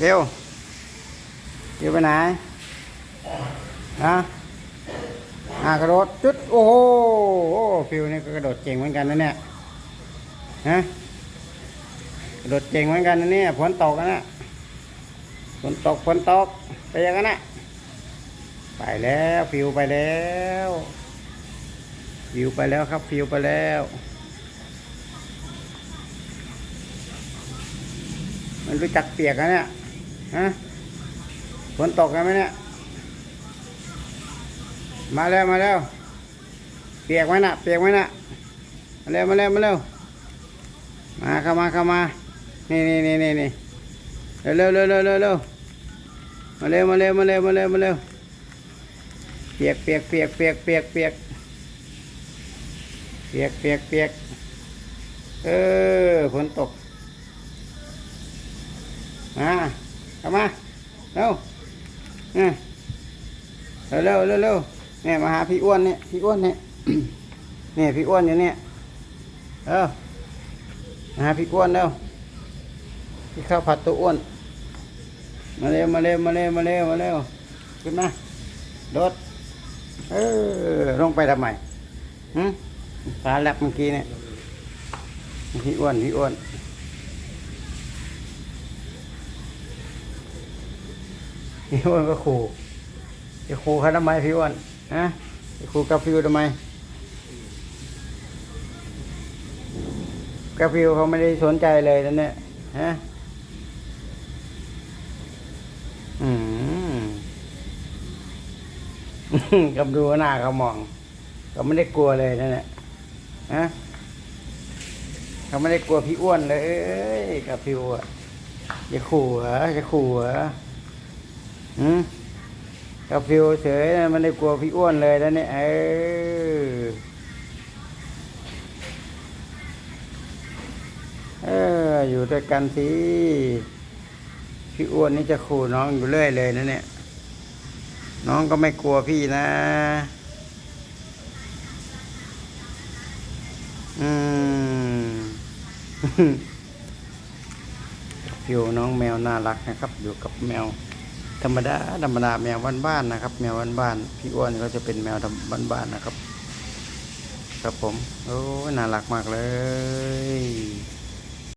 เร็วเร็วไปไหนฮะอ่ากระโดดจุดโอ้โหโอ้ฟิวนี่ก็กระโดดเก่งเหมือนกันนะเนี่ยฮะกระโดดเก่งเหมือนกันนะเนี่ยฝนตกนะเนี่ยฝนตกฝนตกไปยังกันนะไปแล้วฟิวไปแล้วฟิวไปแล้วครับฟิวไปแล้วมันรู้จักเปียกนะเนี่ย ฮะฝนตกกันไหมเนี่ย มาแล้วมาแล้ว เปียกไหมน่ะเปียกไหมน่ะมาเร็วมาเร็วมาเร็วมาเข้ามาเข้ามานี่นี่นี่นี่นี่เร็วเร็วเร็วเร็วเร็วเร็วมาเร็วมาเร็วมาเร็วมาเร็วมาเร็วเปียกเปียกเปียกเปียกเปียกเปียกเปียกเปียกเปียกเออฝนตกมา เข้ามาเร็วเนี่ยเร็วเร็วเร็วเร็วเนี่ยมาหาพี่อ้วนเนี่ยพี่อ้วนเนี่ยเนี่ยพี่อ้วนอยู่เนี่ยเออมาหาพี่อ้วนเร็วพี่ข้าวผัดตัวอ้วนมาเร็วมาเร็วมาเร็วมาเร็วมาเร็วขึ้นมาโดดเออลงไปทำไมหืมฟ้าแลบเมื่อกี้เนี่ยพี่อ้วนพี่อ้วน พี่อ้วนก็ขู่จะขู่เขาทำไมพี่อ้วนฮะจะขู่กาฟิวทำไมกาฟิวเขาไม่ได้สนใจเลยนั่นเนี่ยฮะอืมกับดูหน้าเขามองเขาไม่ได้กลัวเลยนั่นแหละฮะเขาไม่ได้กลัวพี่อ้วนเลยเอ้ยกาฟิวอะจะขู่เหรอจะขู่เหรอ อืมกับฟิวเฉยมันได้กลัวพี่อ้วนเลยแล้วเนี่ยเออเออ อยู่ด้วยกันสิพี่อ้วนนี่จะขู่น้องอยู่เรื่อยเลยนะเนี่ย น้องก็ไม่กลัวพี่นะ อืมฟิวน้องแมวน่ารักนะครับ อยู่กับแมว ธรรมดาธรรมดาแมวบ้านๆนะครับ แมวบ้านๆพี่อ้วนก็จะเป็นแมวบ้านๆนะครับ ครับผมโอ้น่ารักมากเลย